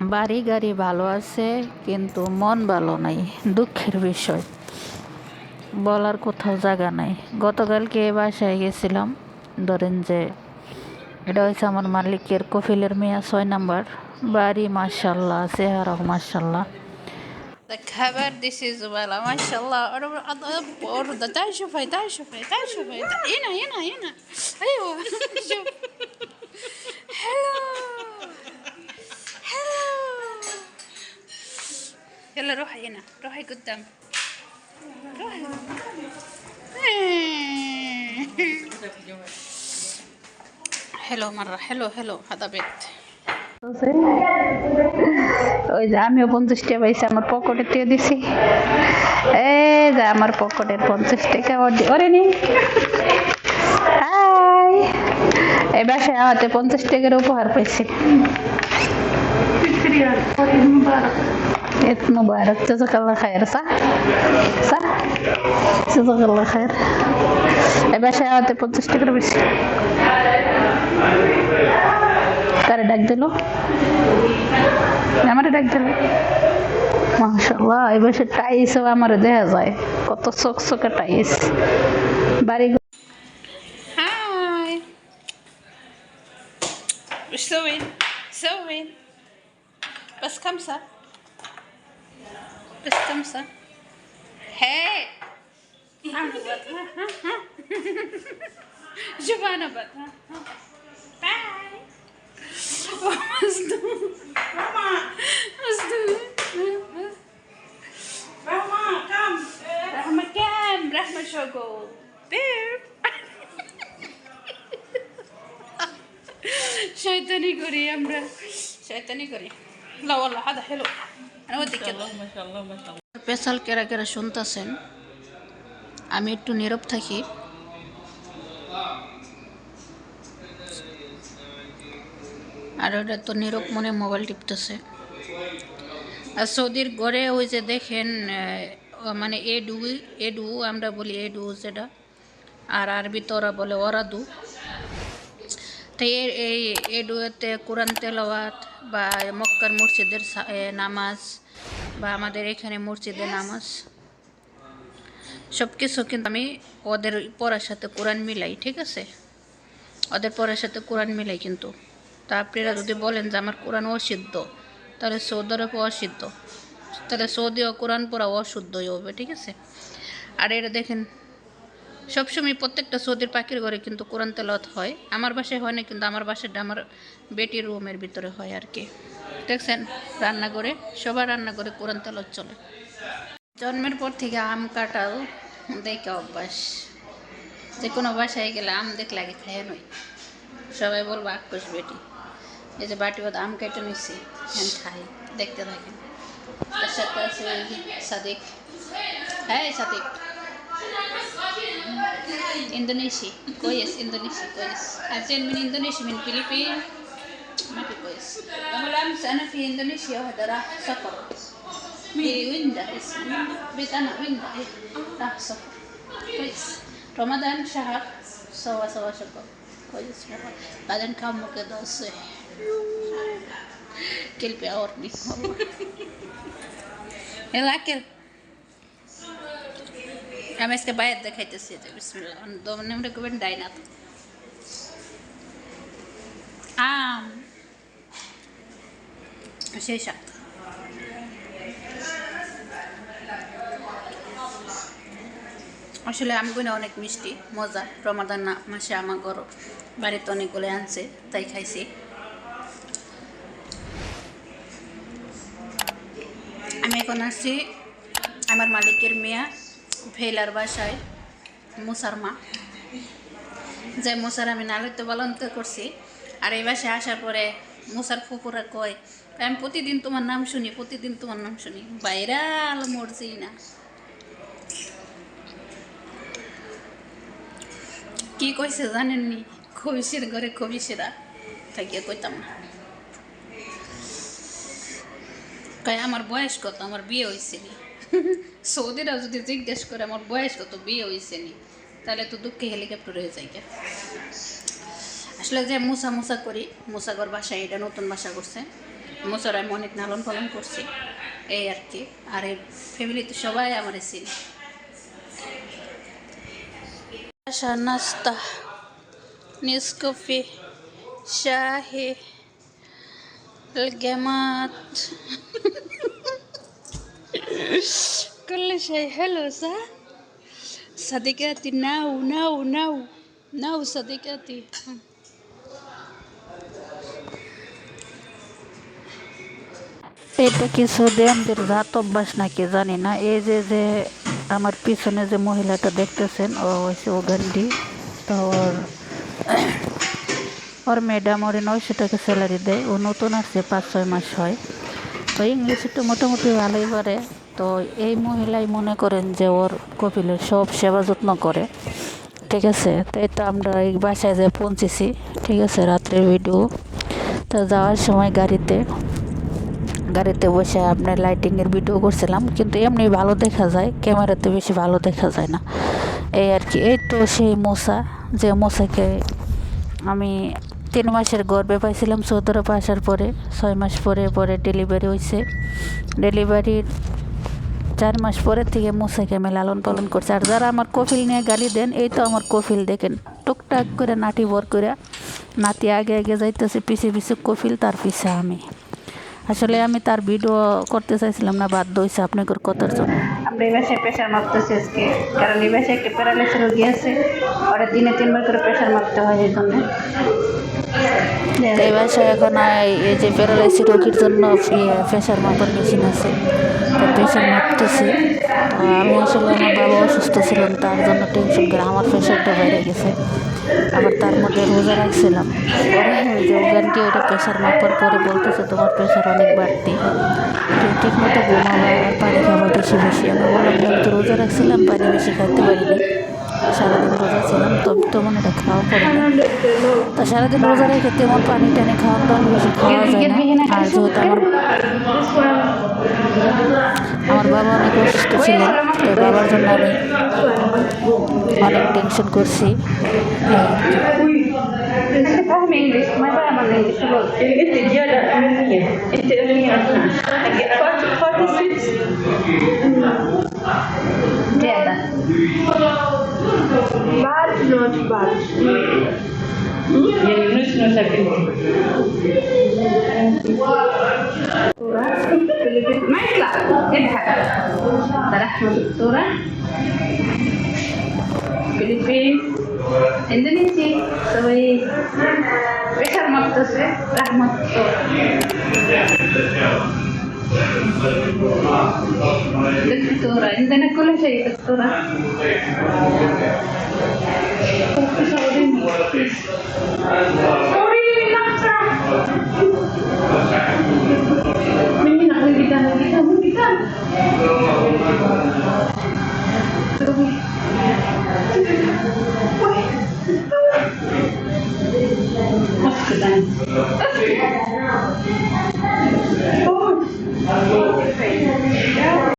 বাড়ি গাড়ি ভালো আছে কিন্তু মন ভালো নাই দুঃখের বিষয়। বলার কোথাও জায়গা নাই। গতকালকে বাসায় গেছিলাম। ধরেন যে এটা হয়েছে আমার মালিকের কফিলের মেয়া ছয় নাম্বার। বাড়ি মার্শাল্লাহ চেহারা মার্শাল্লাহ খাবার দিছি জুবালা মার্শাল্লাহ তাই সফাই তাই তাই হ্যালো يلا روحي هنا روحي قدام روحي حلو مرة حلو حلو هذا بيت ওই যে আমিও পঞ্চাশ টাকা পাইছি আমার পকেটে দিয়ে দিছি এই যে আমার পকেটের পঞ্চাশ টাকা ওর দি- ওরে নি হাই এই বাসায় আমাতে পঞ্চাশ টাকার উপহার পাইছি ঈদ মুবারক জাজাকাল্লাহ খায়ের সা সা জাজাকাল্লাহ খায়ের এই বাসায় আমাতে পঞ্চাশ টাকার পাইছি কারে ডাক দিল আমারে ডাক দিল মাশাল্লাহ এই বসে টাইসও আমার দেখা যায় কত চোখ চোখে টাইস বাড়ি هاي وش سوين؟ سوين بس خمسة بس تستمسى. هاي. شوف أنا باي ماما ماما كم رحمة كم رحمة شوكو بيب شيطاني كوري يا مرا شيطاني كوري لا والله هذا حلو. স্পেশাল কেরা কেরা শুনতেছেন? আমি একটু নীরব থাকি। আর ওটা তো নীরব মনে মোবাইল টিপতেছে। আর সৌদির গড়ে ওই যে দেখেন মানে এডু এডু আমরা বলি এডু যেটা। আর আরবি তো ওরা বলে ওরাদু। তো এ- এই এডুতে কোরআন তেলাওয়াত বা মক্কার মসজিদের নামাজ বা আমাদের এখানে মসজিদে নামাজ সব কিছু কিন্তু আমি ওদের পড়ার সাথে কোরআন মিলাই ঠিক আছে? ওদের পড়ার সাথে কোরআন মিলাই কিন্তু। তা আপনারা যদি বলেন যে আমার কোরআন অসিদ্ধ তাহলে সৌদি আরব অসিদ্ধ তাহলে সৌদিও কোরআন পড়া অশুদ্ধই হবে ঠিক আছে? আর এটা দেখেন সবসময় প্রত্যেকটা সৌদির পাখির ঘরে কিন্তু কোরআন তেলত হয়। আমার বাসায় হয় না, কিন্তু আমার বাসাটা আমার বেটির রুমের ভিতরে হয় আর কি। দেখছেন রান্না করে সবার রান্না করে কোরআন তেলত চলে। জন্মের পর থেকে আম কাটাল দেখে অভ্যাস। যে কোনো বাসায় গেলে আম দেখলে আগে খাইয়ে নই। সবাই বলব আক্রোশ বেটি। এই যে বাটি বাদ আম কেটে নিচ্ছি হ্যাঁ খাই, দেখতে থাকেন। তার সাথে আছে সাদিক। হ্যাঁ সাদিক। Indonesia. كويس Indonesia كويس عشان من إندونيسيا من فiliبين ما في كويس يوم الأمس أنا في إندونيسيا وهذا راح سفر في ويندا اسمه بيت أنا ويندا راح سفر كويس رمضان شهر سوا سوا شكر كويس بعدين كمل كده صح كلبي أورني والله يلا أكل আমি আজকে বাইরে দেখাইতেছি যে বিসমিল্লাহ দম নেমরে করবেন ডাইনা তো আম সেই সাত আসলে আমগুলো অনেক মিষ্টি মজা রমাদান না মাসে আমার ঘর বাড়িতে অনেকগুলো আনছে তাই খাইছি আমি এখন আসছি আমার মালিকের মেয়া ভেলার বাসায় মুসার মা। যে মুসার আমি নালিত বলন্ত করছি। আর এই বাসায় আসার পরে মুসার ফুপুরা কয়, আমি প্রতিদিন তোমার নাম শুনি, প্রতিদিন তোমার নাম শুনি। বাইরাল মরছি না। কি কইছে জানেননি? খবিসের ঘরে খবিসেরা থাকিয়ে কইতাম না। কয়, আমার বয়স কত? আমার বিয়ে হয়েছে নি। সৌদিরা যদি জিজ্ঞেস করে আমার বয়স কত বিয়ে হয়েছে নি তাহলে তো দুঃখে হেলিকপ্টার হয়ে যায় গে। আসলে যে মুসা মুসা করি মুসাগর বাসায় এটা নতুন বাসা করছে মোসার আমি অনেক লালন পালন করছি এই আর কি আর এই ফ্যামিলিতে সবাই আমার চিনি আশা নাস্তা নেসকফি শাহি الجامعات كل شيء حلو صح صديقاتي ناو ناو ناو ناو صديقاتي এটা কি সৌদিয়ানদের রাত অভ্যাস নাকি জানি না এই যে যে আমার পিছনে যে মহিলাটা দেখতেছেন ও হচ্ছে ওগান্ডি তো ওর ওর ম্যাডাম ওর নয়শো টাকা স্যালারি দেয় ও নতুন আসছে পাঁচ ছয় মাস হয় তো ইংলিশ একটু মোটামুটি ভালোই পারে। তো এই মহিলাই মনে করেন যে ওর কপিলের সব সেবা যত্ন করে, ঠিক আছে? তাই তো আমরা এই বাসায় যে পৌঁছেছি, ঠিক আছে? রাত্রের ভিডিও। তো যাওয়ার সময় গাড়িতে গাড়িতে বসে আপনার লাইটিংয়ের ভিডিও করছিলাম, কিন্তু এমনি ভালো দেখা যায় ক্যামেরাতে বেশি ভালো দেখা যায় না। এই আর কি। এই তো সেই মশা, যে মশাকে আমি তিন মাসের গর্বে পাইছিলাম সৌদি আরব পরে, ছয় মাস পরে পরে ডেলিভারি হয়েছে ডেলিভারির চার মাস পরে থেকে মশাকে আমি লালন পালন করছি। আর যারা আমার কফিল নিয়ে গালি দেন, এই তো আমার কফিল দেখেন। টুকটাক করে নাটি বর করে, নাতি আগে আগে যাইতেছে, পিছে পিছে কফিল, তার পিছে আমি। আসলে আমি তার ভিডিও করতে চাইছিলাম না, বাধ্য হয়েছে আপনাদের কথার জন্য। আমরা এই প্রেশার মাপতেছি আজকে। কারণ এই বাসায় একটা প্যারালাইসিস রোগী আছে, ওরা দিনে তিনবার করে প্রেশার মাপতে হয় এই জন্য। এই এখন এই- যে প্যারালাইসিস রোগীর জন্য প্রেশার মাপার মেশিন আছে প্রেশার মাপতেছি। আমি আসলে আমার বাবা অসুস্থ ছিলেন, তার জন্য টেনশন করে আমার প্রেশারটা বেড়ে গেছে। আবার তার মধ্যে রোজা রাখছিলাম। ওই ওটা প্রেশার মাপার পরে বলতেছে, তোমার প্রেশার অনেক বাড়তি। ঠিক মতো ঘুমাবা আর পানি খাবা বেশি বেশি। আমি বললাম, আমি তো রোজা রাখছিলাম, পানি বেশি খাইতে পারিনি। সারাদিন রোজা ছিলাম, তো তেমন এটা খাওয়া পড়ে না তো সারাদিন রোজা রেখে তেমন পানি টানি খাওয়ার দাওয়ার বেশি খাওয়া যায় না। আর যেহেতু আমার আমার বাবা অনেক অসুস্থ ছিলেন, তো বাবার জন্য আমি অনেক টেনশন করছি। tremendo isso, mas vai amanhã isso logo. Este dia da harmonia, entre a minha quatro, quatro sítios. Queda. Vários outros vários. E aí, Bruce não sabe. ما يطلع اضحك طرحت الصورة فيليبين Indonesia সবাই বেকার মারতেছে তার মারতো Tuttora, hindi na ko lang siya ituttura. Sorry, relax ka! Hindi na ko hindi ka, hindi ka, hindi ka. Sorry. 三